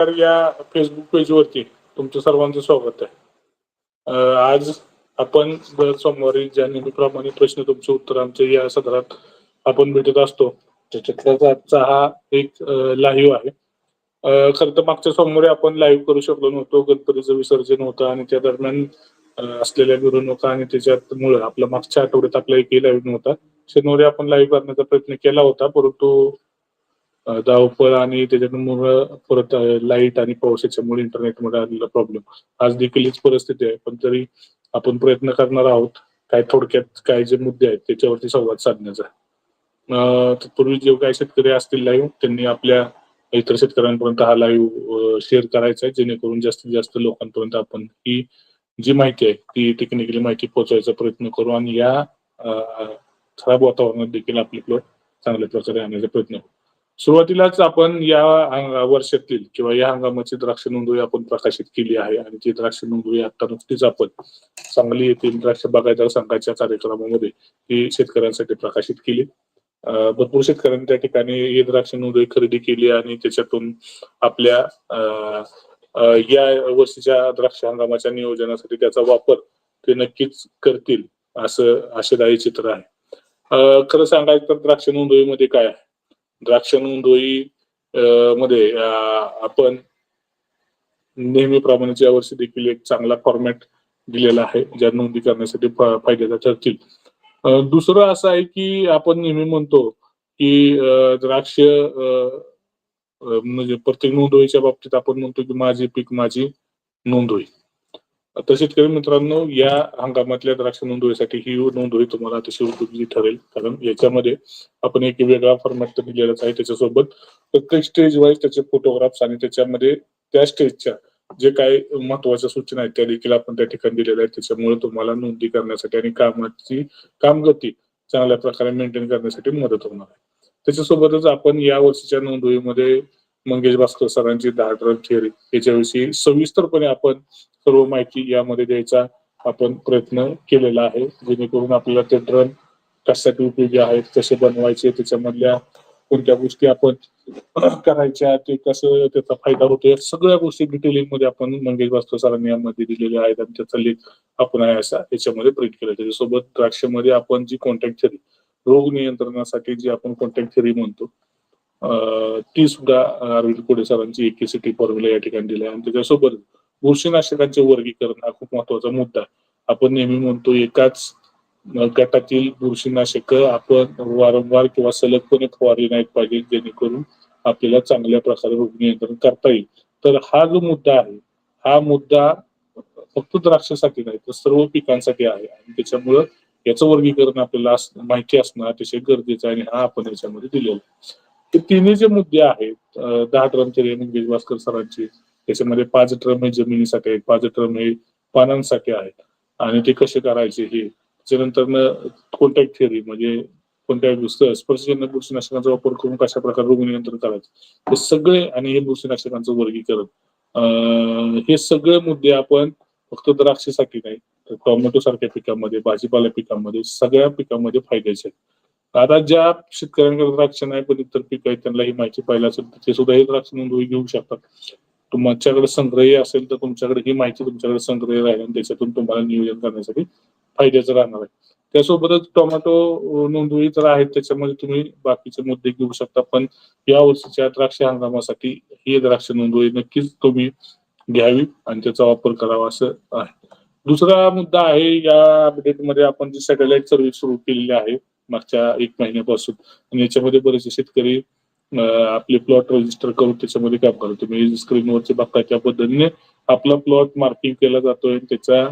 तर या फेसबुक पेजवरती तुमचं सर्वांचं स्वागत आहे. आज आपण दर सोमवारी ज्या नेहमीप्रमाणे प्रश्न तुमचे उत्तर आमचे या सदरात आपण भेटत असतो त्याच्यातलाच आजचा हा एक लाईव्ह आहे. खरं तर मागच्या सोमवारी आपण लाईव्ह करू शकलो नव्हतो गणपतीचं विसर्जन होतं आणि त्या दरम्यान असलेल्या मिरवणुका आणि त्याच्यामुळे आपला मागच्या आठवड्यात आपला एकही लाईव्ह नव्हता. शनिवारी आपण लाईव्ह करण्याचा प्रयत्न केला होता परंतु धावपळ आणि त्याच्यामुळं परत लाइट आणि पाऊस याच्यामुळे इंटरनेटमध्ये आलेला प्रॉब्लेम आज देखील हीच परिस्थिती आहे पण तरी आपण प्रयत्न करणार आहोत. काय थोडक्यात काय जे मुद्दे आहेत त्याच्यावरती संवाद साधण्याचा. तत्पूर्वी जे काही शेतकरी असतील लाईव्ह त्यांनी आपल्या इतर शेतकऱ्यांपर्यंत हा लाईव्ह शेअर करायचा आहे जेणेकरून जास्तीत जास्त लोकांपर्यंत आपण ही जी माहिती आहे ती टेक्निकली माहिती पोहोचवायचा प्रयत्न करू आणि या खराब वातावरणात देखील आपले प्लॉट चांगल्या प्रकारे आणण्याचा प्रयत्न करू. सुरुवातीलाच आपण या वर्षातील किंवा या हंगामाची द्राक्ष नोंदवही आपण प्रकाशित केली आहे आणि ती द्राक्ष नोंदवही आता नुकतीच आपण सांगली येथील द्राक्ष बागायतदार संघाच्या कार्यक्रमामध्ये ही शेतकऱ्यांसाठी प्रकाशित केली. भरपूर शेतकऱ्यांनी त्या ठिकाणी ही द्राक्ष नोंदवही खरेदी केली आणि त्याच्यातून आपल्या या वर्षीच्या द्राक्ष हंगामाच्या नियोजनासाठी त्याचा वापर ते नक्कीच करतील असं आशादायी चित्र आहे. खरं सांगायचं तर द्राक्ष नोंदवीमध्ये काय आहे? द्राक्ष नोंदवही मध्ये अं, आपण या यावर्षी देखील एक चांगला फॉर्मॅट दिलेला आहे ज्या नोंदी करण्यासाठी फायद्याचा ठरतील. दुसरं असं आहे की आपण नेहमी म्हणतो की द्राक्ष म्हणजे प्रत्येक नोंदवहीच्या बाबतीत आपण म्हणतो की माझे पीक माझी नोंदवही तर शेतकरी मित्रांनो या हंगामातल्या द्राक्ष नोंदवळीसाठी ही नोंदवळी तुम्हाला अतिशय उपयोगी ठरेल. कारण याच्यामध्ये आपण एक वेगळा फॉर्मॅट तर दिलेलाच आहे त्याच्यासोबत. प्रत्येक स्टेज वाईज त्याचे फोटोग्राफ्स आणि त्याच्यामध्ये त्या स्टेजच्या जे काही महत्त्वाच्या सूचना आहेत त्या देखील आपण त्या ठिकाणी दिलेल्या आहेत. त्याच्यामुळे तुम्हाला नोंदी करण्यासाठी आणि कामाची कामगती चांगल्या प्रकारे मेंटेन करण्यासाठी मदत होणार आहे. त्याच्यासोबतच आपण या वर्षीच्या नोंदवळीमध्ये मंगेश भास्कर सरांची दहा थिअरी याच्याविषयी सविस्तरपणे आपण सर्व माहिती यामध्ये द्यायचा आपण प्रयत्न केलेला आहे. जेणेकरून आपल्याला ते ड्रन कशासाठी उपयोगी आहेत कसे बनवायचे त्याच्यामधल्या कोणत्या गोष्टी आपण करायच्या ते कसं त्याचा फायदा होतो या सगळ्या गोष्टी डिटेलिंगमध्ये आपण मंगेश भास्कर सरांनी यामध्ये दिलेल्या आहेत. आणि त्याचा लेख आपण आहे असा याच्यामध्ये प्रिंट केला त्याच्यासोबत द्राक्षमध्ये आपण जी कॉन्टॅक्ट थेरी रोग नियंत्रणासाठी जी आपण कॉन्टॅक्ट थेरी म्हणतो ती सुद्धा अरविंद कोडे सरांची एकेसिटी फॉर्म्युला या ठिकाणी दिली आहे. आणि त्याच्यासोबत बुरशीनाशकांचे वर्गीकरण हा खूप महत्त्वाचा मुद्दा आहे. आपण नेहमी म्हणतो एकाच गटातील बुरशीनाशक आपण वारंवार किंवा सलगपणे फवारली नाहीत पाहिजे जेणेकरून आपल्याला चांगल्या प्रकारे रोग नियंत्रण करता येईल. तर हा जो मुद्दा आहे हा मुद्दा फक्त द्राक्षासाठी नाही तर सर्व पिकांसाठी आहे. आणि त्याच्यामुळं याचं वर्गीकरण आपल्याला माहिती असणं अतिशय गरजेचं आहे आणि हा आपण याच्यामध्ये दिलेला ते तिन्ही जे मुद्दे आहेत दहा ड्रमचे मंगेश भास्कर सरांची त्याच्यामध्ये पाच ड्रम हे जमिनीसाठी आहेत पाच ड्रम हे पानांसाठी आहेत. आणि ते कसे करायचे हे त्याच्यानंतर कॉन्टॅक्ट थिअरी म्हणजे कोणत्या स्पर्शजन्य बुरशीनाशकांचा वापर करून कशा प्रकारे रोग नियंत्रण करायचं हे सगळे आणि हे बुरशीनाशकांचं वर्गीकरण. हे सगळे मुद्दे आपण फक्त द्राक्षेसाठी नाही तर टोमॅटो सारख्या पिकांमध्ये भाजीपाला पिकांमध्ये सगळ्या पिकांमध्ये फायद्याचे आहेत. आता ज्या शेतकऱ्यांकडे द्राक्ष नाही पण इतर आहे त्यांना ही माहिती पाहिजे असेल तर ते सुद्धा हे द्राक्ष नोंदवही घेऊ शकतात. तुमच्याकडे संग्रही असेल तर तुमच्याकडे ही माहिती तुमच्याकडे संग्रही राहील आणि त्याच्यातून तुम्हाला नियोजन करण्यासाठी फायद्याचं राहणार आहे. त्यासोबतच टोमॅटो नोंदवही तर आहेत त्याच्यामध्ये तुम्ही बाकीचे मुद्दे घेऊ शकता पण या वर्षीच्या द्राक्ष हंगामासाठी ही द्राक्ष नोंदवही नक्कीच तुम्ही घ्यावी आणि त्याचा वापर करावा असं आहे. दुसरा मुद्दा आहे या अपडेटमध्ये आपण जी सॅटेलाइट सर्व्हिस सुरू केलेली आहे मागच्या एक महिन्यापासून. आणि याच्यामध्ये बरेचसे शेतकरी आपले प्लॉट रजिस्टर करून त्याच्यामध्ये काम करतो तुम्ही स्क्रीनवरचे बघता त्या पद्धतीने आपला प्लॉट मार्किंग केला जातोय त्याचा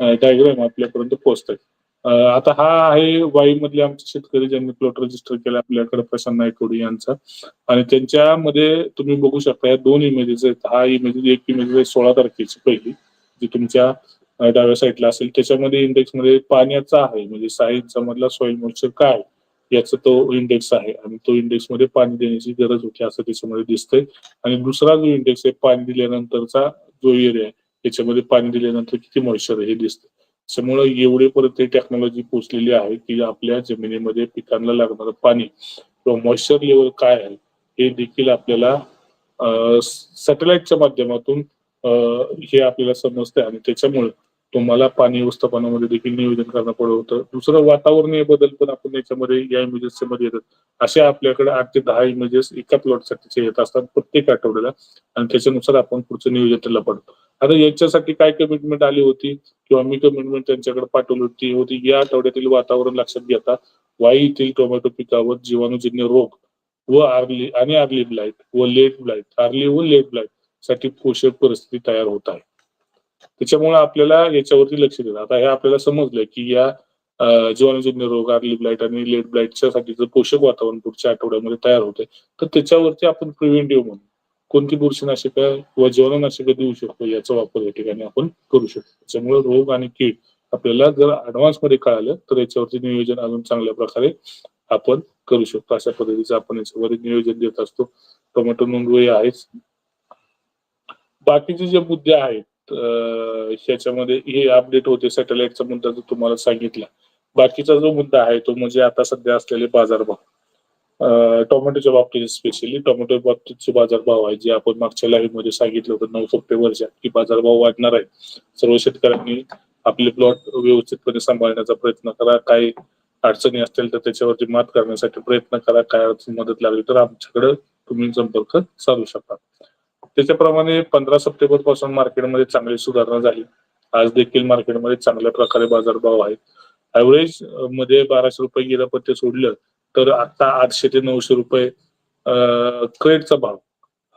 डायग्राम आपल्यापर्यंत पोहोचतोय. आता हा आहे वाई मधले आमचे शेतकरी ज्यांनी प्लॉट रजिस्टर केला आपल्याकडे प्रशांत नायकोडी यांचा. आणि त्यांच्यामध्ये तुम्ही बघू शकता या दोन इमेजेस आहेत. हा इमेज एक इमेज आहे सोळा तारखेची पहिली जी तुमच्या डाव्या साईडला असेल. त्याच्यामध्ये इंडेक्समध्ये पाण्याचा आहे. म्हणजे सायन्सचा मधला सॉइल मॉइश्चर काय याचा तो इंडेक्स आहे. आणि तो इंडेक्समध्ये पाणी देण्याची गरज होती असं त्याच्यामध्ये दिसतंय. आणि दुसरा जो इंडेक्स आहे पाणी दिल्यानंतरचा जो एरिया आहे त्याच्यामध्ये पाणी दिल्यानंतर किती मॉइश्चर हे दिसतं त्यामुळे एवढेपर्यंत टेक्नॉलॉजी पोहोचलेली आहे की आपल्या जमिनीमध्ये पिकांना लागणारं पाणी किंवा मॉइश्चर लेवल काय आहे हे देखील आपल्याला सॅटेलाइटच्या माध्यमातून हे आपल्याला समजते आणि त्याच्यामुळे तुम्हाला पाणी व्यवस्थापनामध्ये देखील नियोजन करणं पडत होतं. दुसरं वातावरणीय बदल पण आपण याच्यामध्ये या इमेजेसच्या मध्ये येतात. असे आपल्याकडे आठ ते दहा इमेजेस एका प्लॉटसाठीचे येत असतात प्रत्येक आठवड्याला आणि त्याच्यानुसार आपण पुढचं नियोजन त्याला पडतो. आता याच्यासाठी काय कमिटमेंट आली होती किंवा मी कमिटमेंट त्यांच्याकडे पाठवली होती होती या आठवड्यातील वातावरण लक्षात घेता. वाई येथील टोमॅटो पिकावर जीवाणूजन्य रोग व आर्ली आणि आर्ली ब्लाइट व लेट ब्लाइट आर्ली व लेट ब्लाइट साठी पोषक परिस्थिती तयार होत आहे. त्याच्यामुळे आपल्याला याच्यावरती लक्ष देणं. आता हे आपल्याला समजलं की या जीवाणूजन्य रोग आर्ली ब्लाइट आणि लेट ब्लाइटच्या साठीचं पोषक वातावरण पुढच्या आठवड्यामध्ये तयार होते तर त्याच्यावरती आपण प्रिव्हेंटिव्ह म्हणून कोणती बुरशीनाशक किंवा जीवाणूनाशक देऊ शकतो याचा वापर या ठिकाणी आपण करू शकतो. त्याच्यामुळे रोग आणि कीड आपल्याला जर ऍडव्हान्समध्ये कळालं तर याच्यावरती नियोजन अजून चांगल्या प्रकारे आपण करू शकतो. अशा पद्धतीचं आपण याच्यावर नियोजन देत असतो. टोमॅटो नोंदवही आहेच. बाकीचे जे मुद्दे आहेत ह्याच्यामध्ये हे अपडेट होते सॅटेलाइटचा मुद्दा जो तुम्हाला सांगितला. बाकीचा जो मुद्दा आहे तो म्हणजे आता सध्या असलेले बाजारभाव. टोमॅटोच्या बाबतीत स्पेशली टोमॅटो बाबतीतचे बाजारभाव आहे जे आपण मागच्या लाईव्हमध्ये सांगितलं होतं नऊ सप्टेंबरच्या की बाजारभाव वाढणार आहे सर्व शेतकऱ्यांनी आपले प्लॉट व्यवस्थितपणे सांभाळण्याचा प्रयत्न करा. काय अडचणी असतील तर त्याच्यावरती मात करण्यासाठी प्रयत्न करा. काय अडचण मदत लागली तर आमच्याकडे तुम्ही संपर्क साधू शकता. त्याच्याप्रमाणे पंधरा सप्टेंबरपासून मार्केटमध्ये चांगली सुधारणा झाली. आज देखील मार्केटमध्ये चांगल्या प्रकारे बाजारभाव आहेत. ऍव्हरेजमध्ये बाराशे रुपये गेलं पण ते सोडलं तर आता आठशे ते नऊशे रुपये क्रेडचा भाव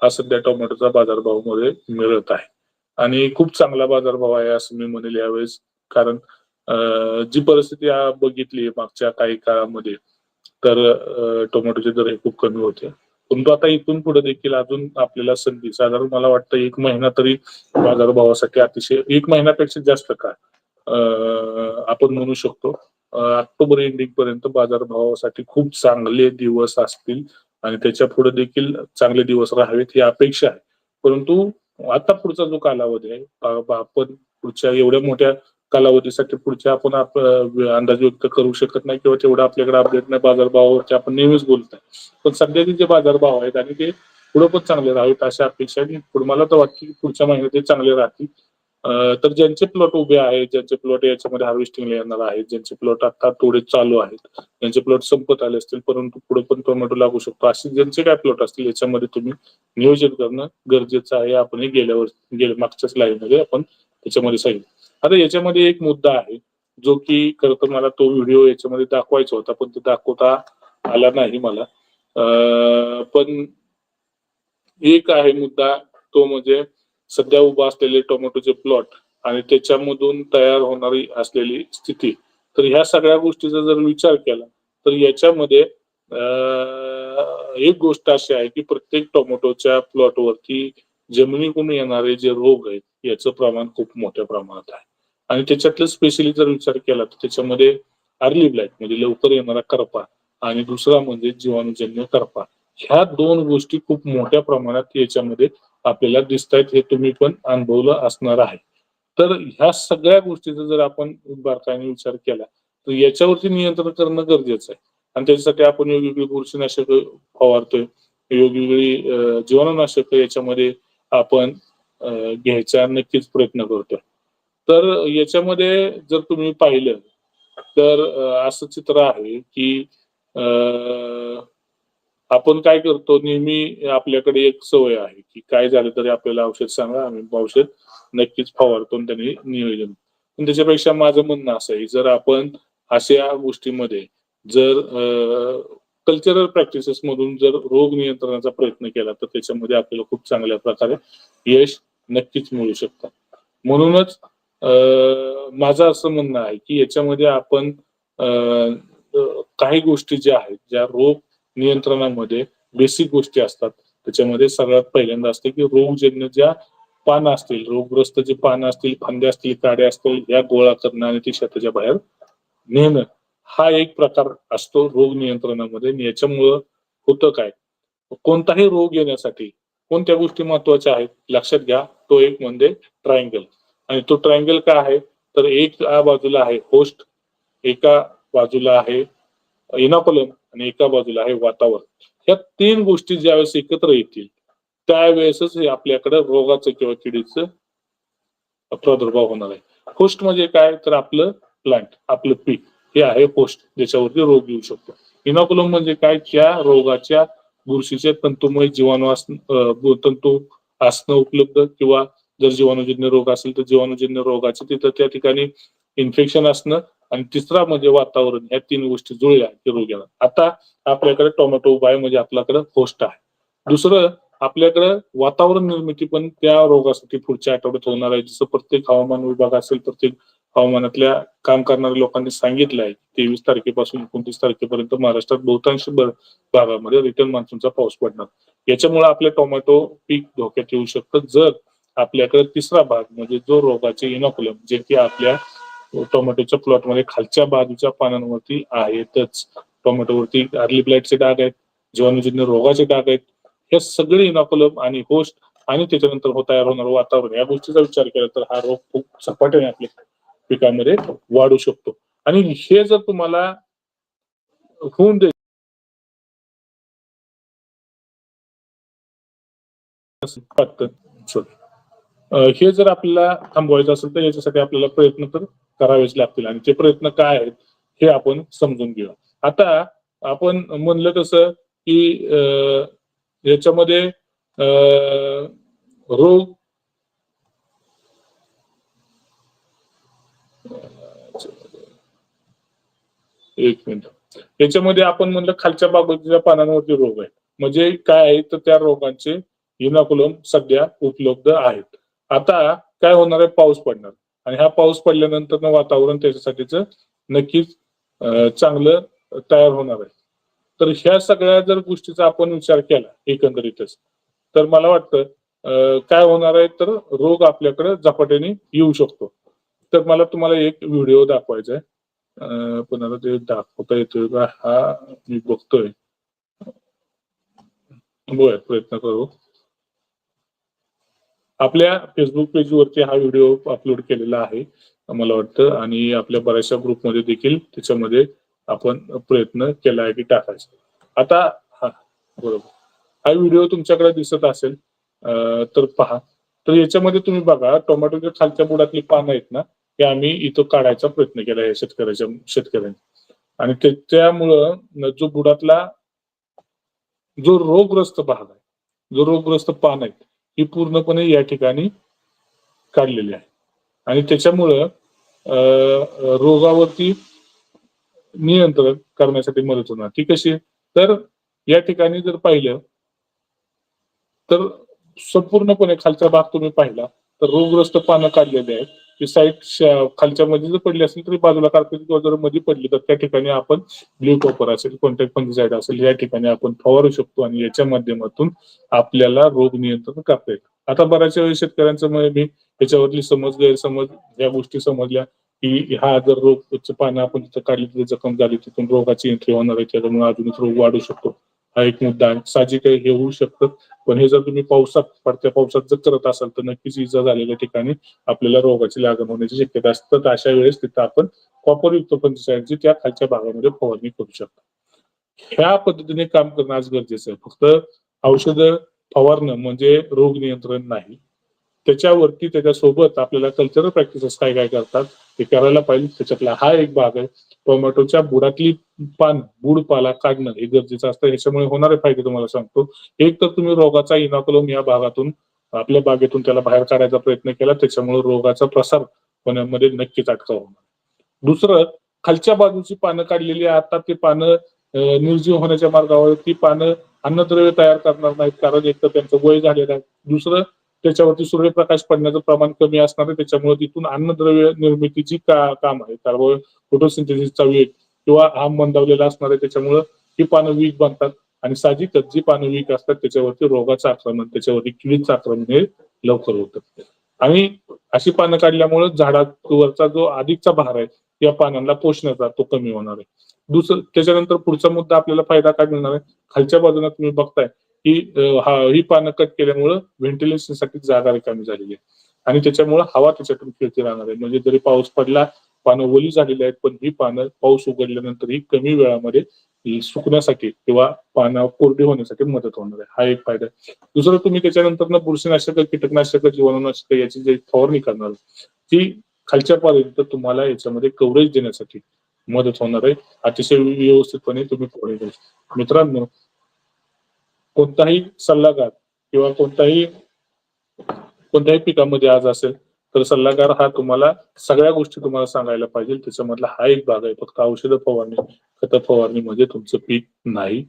हा सध्या टोमॅटोचा बाजारभावमध्ये मिळत आहे. आणि खूप चांगला बाजारभाव आहे असं मी म्हणेल यावेळेस कारण जी परिस्थिती बघितली मागच्या काही काळामध्ये तर टोमॅटोचे दर हे खूप कमी होते. परंतु आता इथून पुढे देखील अजून आपल्याला संधी साधारण मला वाटतं एक महिना तरी बाजारभावासाठी अतिशय एक महिन्यापेक्षा जास्त काळ आपण म्हणू शकतो. ऑक्टोबर एंडिंग पर्यंत बाजारभावासाठी खूप चांगले दिवस असतील आणि त्याच्या पुढे देखील चांगले दिवस राहावेत ही अपेक्षा आहे. परंतु आता पुढचा जो कालावधी आहे आपण पुढच्या एवढ्या मोठ्या कालावधीसाठी पुढच्या आपण अंदाज व्यक्त करू शकत नाही किंवा तेवढा आपल्याकडे अपडेट नाही. बाजारभावावरती आपण नेहमीच बोलत आहे पण सध्याचे जे बाजारभाव आहेत आणि ते पुढे पण चांगले राहावेत अशा अपेक्षा आहे. पुढे मला तर वाटते की पुढच्या महिन्यात ते चांगले राहतील. तर ज्यांचे प्लॉट उभे आहेत ज्यांचे प्लॉट याच्यामध्ये हार्वेस्टिंगला येणार आहेत ज्यांचे प्लॉट आता थोडे चालू आहेत ज्यांचे प्लॉट संपत आले असतील परंतु पुढे पण टोमॅटो लागू शकतो. असे ज्यांचे काय प्लॉट असतील याच्यामध्ये तुम्ही नियोजन करणं गरजेचं आहे. आपण हे गेल्या वर्षी गेल्या मागच्या स्लाईडमध्ये आपण त्याच्यामध्ये सांगितलं. आता याच्यामध्ये एक मुद्दा आहे जो की खरं तर मला तो व्हिडिओ याच्यामध्ये दाखवायचा होता पण तो दाखवता आला नाही मला. पण एक आहे मुद्दा तो म्हणजे सध्या उभा असलेले टोमॅटोचे प्लॉट आणि त्याच्यामधून तयार होणारी असलेली स्थिती. तर ह्या सगळ्या गोष्टीचा जर विचार केला तर याच्यामध्ये एक गोष्ट अशी आहे की प्रत्येक टोमॅटोच्या प्लॉटवरती जमिनीकडून येणारे जे रोग आहेत याचं प्रमाण खूप मोठ्या प्रमाणात आहे. आणि त्याच्यातलं स्पेशली जर विचार केला तर त्याच्यामध्ये अर्ली ब्लॅक म्हणजे लवकर येणारा करपा आणि दुसरा म्हणजे जीवाणूजन्य करपा. ह्या दोन गोष्टी खूप मोठ्या प्रमाणात याच्यामध्ये आपल्याला दिसत आहेत हे तुम्ही पण अनुभवलं असणार आहे. तर ह्या सगळ्या गोष्टीचा जर आपण बारकाईने विचार केला तर याच्यावरती नियंत्रण करणं गरजेचं आहे. आणि त्याच्यासाठी आपण वेगवेगळी बुरशीनाशक फवारतोय. वेगवेगळी जीवाणूनाशक याच्यामध्ये आपण घ्यायचा नक्कीच प्रयत्न करतोय तर याच्यामध्ये जर तुम्ही पाहिलं तर असं चित्र आहे की आपण काय करतो नेहमी आपल्याकडे एक सवय आहे की काय झालं तरी आपल्याला औषध सांगा आम्ही औषध नक्कीच फवारतो त्यांनी नियोजन. पण त्याच्यापेक्षा माझं म्हणणं असं आहे जर आपण अशा गोष्टीमध्ये जर कल्चरल प्रॅक्टिसेस मधून जर रोग नियंत्रणाचा प्रयत्न केला तर त्याच्यामध्ये आपल्याला खूप चांगल्या प्रकारे यश नक्कीच मिळू शकतात. म्हणूनच माझं असं म्हणणं आहे की याच्यामध्ये आपण काही गोष्टी ज्या आहेत ज्या रोग नियंत्रणामध्ये बेसिक गोष्टी असतात त्याच्यामध्ये सगळ्यात पहिल्यांदा असते की रोगजन्य ज्या पानं असतील रोगग्रस्त जे पानं असतील फांद्या असतील काड्या असतील या गोळा करणं आणि ती शेताच्या बाहेर नेणं हा एक प्रकार असतो रोग नियंत्रणामध्ये. याच्यामुळं होतं काय? कोणताही रोग येण्यासाठी कोणत्या गोष्टी महत्त्वाच्या आहेत लक्षात घ्या. तो एक म्हणजे ट्रायंगल आणि तो ट्रायंगल काय आहे? तर एक बाजूला आहे होस्ट एका बाजूला आहे इनापलन आणि एका बाजूला आहे वातावरण. या तीन गोष्टी ज्यावेळेस एकत्र येतील त्यावेळेसच हे आपल्याकडे रोगाचं किंवा किडीचं प्रादुर्भाव होणार आहे. होस्ट म्हणजे काय? तर आपलं प्लांट आपलं पीक हे आहे होस्ट ज्याच्यावरती रोग येऊ शकतो. इनॉक्युलम म्हणजे काय? त्या रोगाच्या बुरशीचे तंतुमय जीवाणू तंतू असणं उपलब्ध किंवा जर जीवाणूजन्य रोग असेल तर जीवाणूजन्य रोगाचे तिथं त्या ठिकाणी इन्फेक्शन असणं आणि तिसरा म्हणजे वातावरण ह्या तीन गोष्टी जुळल्या की रोग येणार आता आपल्याकडे टोमॅटो उपाय म्हणजे आपल्याकडे होस्ट आहे. दुसरं आपल्याकडे वातावरण निर्मिती पण त्या रोगासाठी पुढच्या आठवड्यात होणार आहे. जसं प्रत्येक हवामान विभाग असेल प्रत्येक हवामानातल्या काम करणाऱ्या लोकांनी सांगितलं आहे तेवीस तारखेपासून एकोणतीस तारखेपर्यंत महाराष्ट्रात बहुतांश भागामध्ये रिटर्न मान्सूनचा पाऊस पडणार. याच्यामुळे आपले टोमॅटो पीक धोक्यात येऊ शकतं. जर आपल्याकडे तिसरा भाग म्हणजे जो रोगाचे इनोकुलम जे की आपल्या टोमॅटोच्या प्लॉटमध्ये खालच्या बाजूच्या पानांवरती आहेतच. टोमॅटोवरती अर्ली ब्लाइटचे डाग आहेत जीवाणूजन्य रोगाचे डाग आहेत. हे सगळे इनॉक्युलम आणि होस्ट आणि त्याच्यानंतर हो तयार होणारं वातावरण या गोष्टीचा विचार केला तर हा रोग खूप झपाट्याने आपल्या पिकामध्ये वाढू शकतो. आणि हे जर तुम्हाला होऊन दे हे जर आपल्याला थांबवायचं असेल तर याच्यासाठी आपल्याला प्रयत्न तर करावेच लागतील. आणि ते प्रयत्न काय आहेत हे आपण समजून घेऊ आता आपण म्हणलं कसं की अं, याच्यामध्ये रोग एक मिनिट. याच्यामध्ये आपण म्हणलं खालच्या बाजूच्या पानांवरती रोग आहे म्हणजे काय आहे? तर त्या रोगांचे युनाकुलम सध्या उपलब्ध आहेत. आता काय होणार आहे? पाऊस पडणार. आणि हा पाऊस पडल्यानंतर वातावरण त्याच्यासाठीच नक्कीच चांगलं तयार होणार आहे. तर ह्या सगळ्या जर गोष्टीचा आपण विचार केला एकंदरीतच तर मला वाटतं काय होणार आहे? तर रोग आपल्याकडे झपाट्याने येऊ शकतो. तर मला तुम्हाला एक व्हिडिओ दाखवायचा आहे. कोणाला ते दाखवता येतोय का हा मी बघतोय बर प्रयत्न करू आपल्या फेसबुक पेजवरती हा व्हिडिओ अपलोड केलेला आहे मला वाटतं. आणि आपल्या बऱ्याचशा ग्रुपमध्ये देखील त्याच्यामध्ये आपण प्रयत्न केला आहे की टाकायचा. आता हा बरोबर. हा व्हिडिओ तुमच्याकडे दिसत असेल तर पहा. तर याच्यामध्ये तुम्ही बघा टोमॅटोच्या खालच्या बुडातली पानं आहेत ना हे आम्ही इथं काढायचा प्रयत्न केला आहे शेतकऱ्याच्या शेतकऱ्यांनी. आणि त्यामुळं जो बुडातला जो रोगग्रस्त भाग आहे जो रोगग्रस्त पान आहेत ही पूर्णपणे या ठिकाणी काढलेली आहे. आणि त्याच्यामुळं रोगावरती नियंत्रण करण्यासाठी मदत होणार. ती कशी तर या ठिकाणी जर पाहिलं तर संपूर्णपणे खालचा भाग तुम्ही पाहिला तर रोगग्रस्त पानं काढलेली आहेत. ती साईड खालच्या मध्ये जर पडली असेल तरी बाजूला काढता किंवा जर मध्ये पडली तर त्या ठिकाणी आपण ब्ल्यू कॉपर असेल कोणत्या फंगिसाईड असेल या ठिकाणी आपण फवारू शकतो आणि याच्या माध्यमातून आपल्याला रोग नियंत्रण करता येईल आता बऱ्याचशा वेळी शेतकऱ्यांचं मग मी याच्यावरली समज गैरसमज या गोष्टी समजल्या की हा जर रोग पानं आपण तिथं काढली तिथे जखम झाली तिथून रोगाची एंट्री होणार आहे त्याच्यामुळे अजूनच रोग वाढू शकतो. हा एक मुद्दा आहे. साहजिक आहे हे होऊ शकतं पण हे जर तुम्ही पावसात पडत्या पावसात जर करत असाल तर नक्कीच इजा झालेल्या ठिकाणी आपल्याला रोगाची लागण होण्याची शक्यता असते. तर अशा वेळेस तिथं आपण कॉपरयुक्त पंचसाईडची त्या खालच्या भागामध्ये फवारणी करू शकतो. ह्या पद्धतीने काम करणं आज गरजेचं आहे. फक्त औषधं फवारणं म्हणजे रोग नियंत्रण नाही. त्याच्यावरती त्याच्यासोबत आपल्याला कल्चरल प्रॅक्टिसेस काय काय करतात? ते करायला पाहिजे त्याच्यातला हा एक भाग आहे. टोमॅटोच्या बुडातली पान बुड पाला काढणं हे गरजेचं असतं. ह्याच्यामुळे होणारे फायदे तुम्हाला सांगतो. एक तर तुम्ही रोगाचा इनॉक्युलम या भागातून आपल्या बागेतून त्याला बाहेर काढायचा प्रयत्न केला त्याच्यामुळे रोगाचा प्रसार होण्यामध्ये नक्कीच अटकाव होणार दुसरं खालच्या बाजूची पानं काढलेली आता ती पानं निर्जीव होण्याच्या मार्गावर ती पानं अन्नद्रव्य तयार करणार नाहीत. कारण एक तर त्यांचं वय झालेलं आहे. दुसरं त्याच्यावरती सूर्यप्रकाश पडण्याचं प्रमाण कमी असणार आहे. त्याच्यामुळे तिथून अन्नद्रव्य निर्मितीची का काम आहे. कार्बो फोटोसिंथेसिसचा वेग किंवा हा मंदावलेला असणार आहे. त्याच्यामुळं ही पानं वीक बनतात आणि साहजिकच जी पानं वीक असतात. त्याच्यावरती रोगाचं आक्रमण त्याच्यावरती किडीचं आक्रमण हे लवकर होतं आणि अशी पानं काढल्यामुळे झाडावरचा जो अधिकचा भार आहे या पानांना पोषणाचा तो कमी होणार आहे. दुसरं त्याच्यानंतर पुढचा मुद्दा आपल्याला फायदा काय मिळणार आहे? खालच्या बाजूला तुम्ही बघताय हा ही पानं कट केल्यामुळं व्हेंटिलेशनसाठी जागा रिकामी झालेली आहे. आणि त्याच्यामुळे हवा त्याच्यातून फिरती राहणार आहे. म्हणजे जरी पाऊस पडला पानं ओली झालेली आहेत पण ही पानं पाऊस उघडल्यानंतर ही कमी वेळामध्ये सुकण्यासाठी किंवा पानं कोरडी होण्यासाठी मदत होणार आहे. हा एक फायदा आहे. दुसरं तुम्ही त्याच्यानंतर बुरशीनाशक कीटकनाशक जीवाणूनाशक याची जे फवारणी करणार ती खालच्या पर्यंत तुम्हाला याच्यामध्ये कव्हरेज देण्यासाठी मदत होणार आहे. अतिशय व्यवस्थितपणे तुम्ही फवारणी मित्रांनो कोणताही सल्लागार किंवा कोणताही कोणत्याही पिकामध्ये आज असेल तर सल्लागार हा तुम्हाला सगळ्या गोष्टी तुम्हाला सांगायला पाहिजे. त्याच्यामधला हा एक भाग आहे. फक्त औषधं फवारणी खत फवारणी म्हणजे तुमचं पीक नाही.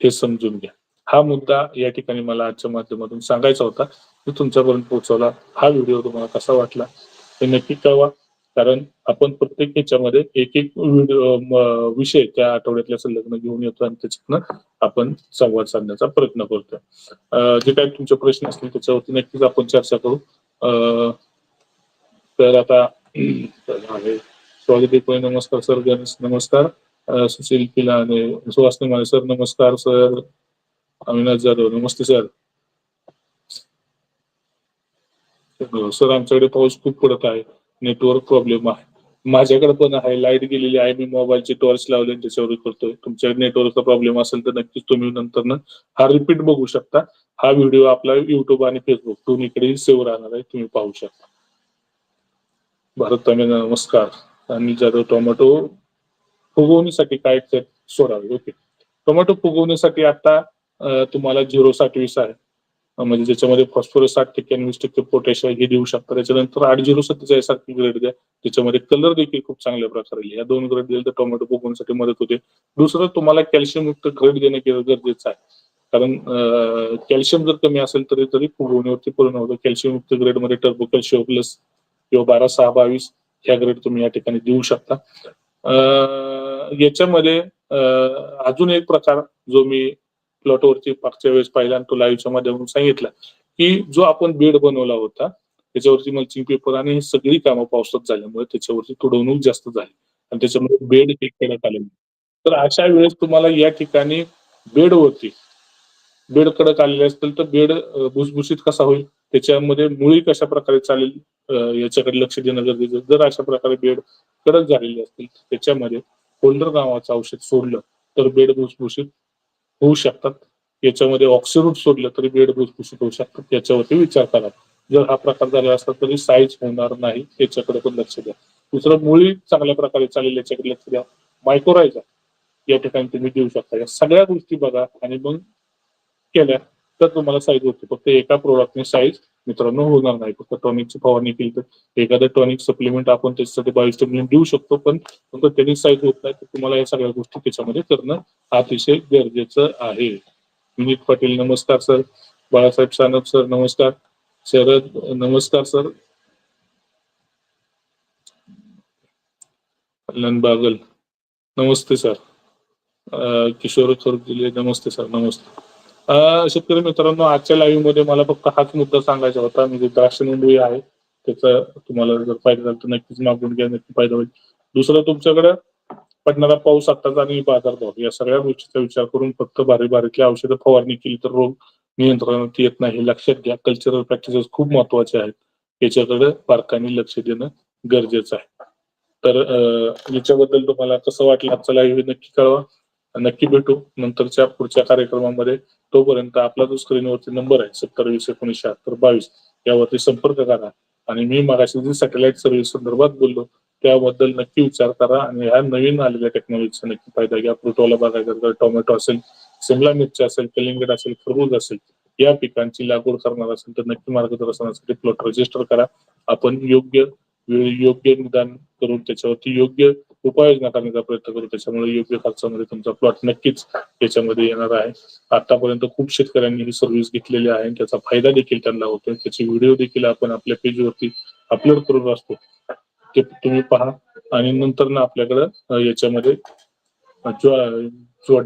हे समजून घ्या. हा मुद्दा या ठिकाणी मला आजच्या माध्यमातून सांगायचा होता. मी तुमच्यापर्यंत पोहोचवला. हा व्हिडिओ तुम्हाला कसा वाटला हे नक्की कळवा. कारण आपण प्रत्येक ह्याच्यामध्ये एक एक विषय त्या आठवड्यातल्या संलग्न घेऊन येतो आणि त्याच्यातनं आपण संवाद साधण्याचा प्रयत्न करतो जे काही तुमचे प्रश्न असतील त्याच्यावरती नक्कीच आपण चर्चा करू. तर आता स्वागत आहे नमस्कार सर गणेश नमस्कार. सुशील पिलाने सुहास माने सर नमस्कार सर. अविनाश जाधव नमस्ते सर. हो, सर आमच्याकडे पाऊस खूप पडत आहे. नेटवर्क प्रॉब्लेम आहे. माझ्याकडे पण आहे लाइट गेलेली आहे. मी मोबाईलची टॉर्च लावले त्याच्यावर करतोय. तुमच्याकडे नेटवर्कचा प्रॉब्लेम असेल तर नक्कीच तुम्ही नंतर हा रिपीट बघू शकता. हा व्हिडिओ आपला युट्यूब आणि फेसबुक दोन्हीकडे सेव्ह राहणार आहे. तुम्ही पाहू शकता. भारत तामिळ नमस्कार. आणि जाधव टोमॅटो फुगवण्यासाठी काय सोडावे? ओके टोमॅटो फुगवण्यासाठी आता तुम्हाला झिरो साठवीस आहे. म्हणजे ज्याच्यामध्ये फॉस्फरस साठ टक्के आणि वीस टक्के पोटॅशियम हे देऊ शकता. त्याच्यानंतर आठ झिरो सत्तेचाळीस सारखी ग्रेड द्या. त्याच्यामध्ये कलर देखील खूप चांगल्या प्रकारे या दोन ग्रेड दिले तर टोमॅटो फुगवण्यासाठी मदत होते. दुसरं तुम्हाला कॅल्शियम युक्त ग्रेड देणं गरजेचं आहे. कारण कॅल्शियम जर कमी असेल तरी तरी फुगवण्यावरती परिणाम होतो. कॅल्शियम युक्त ग्रेडमध्ये टर्बो कॅल्शियम प्लस किंवा बारा सहा बावीस ह्या ग्रेड तुम्ही या ठिकाणी देऊ शकता. याच्यामध्ये अजून एक प्रकार जो मी प्लॉटवरती मागच्या वेळेस पाहिला आणि तो लाईव्हच्या माध्यमातून सांगितलं की जो आपण बेड बनवला होता त्याच्यावरती मल्चिंग पेपर आणि ही सगळी कामं पावसात झाल्यामुळे त्याच्यावरती तुडवणूक जास्त झाली आणि त्याच्यामुळे बेड हे करण्यात आले तर अशा वेळेस तुम्हाला या ठिकाणी बेडवरती बेड कडक आलेले असतील तर बेड भुसभुशीत कसा होईल? त्याच्यामध्ये मुळी कशा प्रकारे चालेल? याच्याकडे लक्ष देणं गरजेचं जर अशा प्रकारे बेड कडक झालेले असतील त्याच्यामध्ये होल्डर नावाचं औषध सोडलं तर बेड भुसभुशीत होऊ शकतात. याच्यामध्ये ऑक्सिरूट सोडलं तरी बेड भुसभुशीत होऊ शकतात याच्यावरती विचार करा. जर हा प्रकार झाला असता तरी साईज होणार नाही. याच्याकडे पण लक्ष द्या. दुसरं मुळी चांगल्या प्रकारे चालेल याच्याकडे लक्ष द्या. मायक्रोरायझा या ठिकाणी तुम्ही देऊ शकता. या सगळ्या गोष्टी बघा आणि मग केल्या तर तुम्हाला साईज होते. फक्त एका प्रोडक्टने साईज मित्रांनो होणार नाही. फक्त टॉनिकची फवारणी केली तर एखादं टॉनिक सप्लिमेंट आपण त्याच्यासाठी बायोस्टिम्युलेंट देऊ शकतो. पण फक्त त्यांनी साईज होत नाही तर तुम्हाला या सगळ्या गोष्टी त्याच्यामध्ये करणं अतिशय गरजेचं आहे. विनीत पाटील नमस्कार सर. बाळासाहेब सानप सर नमस्कार. शरद नमस्कार सर. कल्याण बागल नमस्ते सर. किशोर दिले नमस्ते सर नमस्ते. शेतकरी मित्रांनो आजच्या लाईव्हमध्ये मला फक्त हाच मुद्दा सांगायचा होता. म्हणजे द्राक्ष नोंदणी आहे त्याचा तुम्हाला जर फायदा झाला तर नक्कीच मागून घ्या नक्की फायदा होईल. दुसरं तुमच्याकडं? पडणारा पाऊस आताचा आणि बाजारभाव या सगळ्या गोष्टीचा विचार करून फक्त बारीक बारीकली औषधं फवारणी केली तर रोग नियंत्रणात येत नाही. लक्षात घ्या कल्चरल प्रॅक्टिसेस खूप महत्त्वाचे आहेत. याच्याकडे बारकाईने लक्ष देणं गरजेचं आहे. तर याच्याबद्दल तुम्हाला कसं वाटलं आजचा लाईव्ह नक्की कळवा. नक्की भेटू. नंतरच्या पुढच्या कार्यक्रमामध्ये तोपर्यंत आपला जो स्क्रीनवरती नंबर आहे सत्तर वीस एकोणीसशे शहात्तर बावीस यावरती संपर्क करा. आणि मी मागाशी जी सॅटेलाइट सर्व्हिस संदर्भात बोललो त्याबद्दल नक्की विचार करा. आणि ह्या नवीन आलेल्या टेक्नॉलॉजीचा नक्की फायदा घ्या. फ्रुटवाला बघायचा तर टोमॅटो असेल सिमला मिरची असेल कलिंगड असेल खरबूज असेल या पिकांची लागवड करणार असेल तर नक्की मार्गदर्शनासाठी प्लॉट रजिस्टर करा. आपण योग्य योग्य निदान करून त्याच्यावरती योग्य उपाययोजना करण्याचा प्रयत्न करू. त्याच्यामुळे योग्य खर्चामध्ये तुमचा प्लॉट नक्कीच त्याच्यामध्ये येणार आहे. आतापर्यंत खूप शेतकऱ्यांनी ही सर्व्हिस घेतलेली आहे त्याचा फायदा देखील त्यांना होतोय. त्याचे व्हिडिओ देखील आपण आपल्या पेजवरती अपलोड करून असतो. ते तुम्ही पहा आणि नंतर ना आपल्याकडं याच्यामध्ये जोडण्या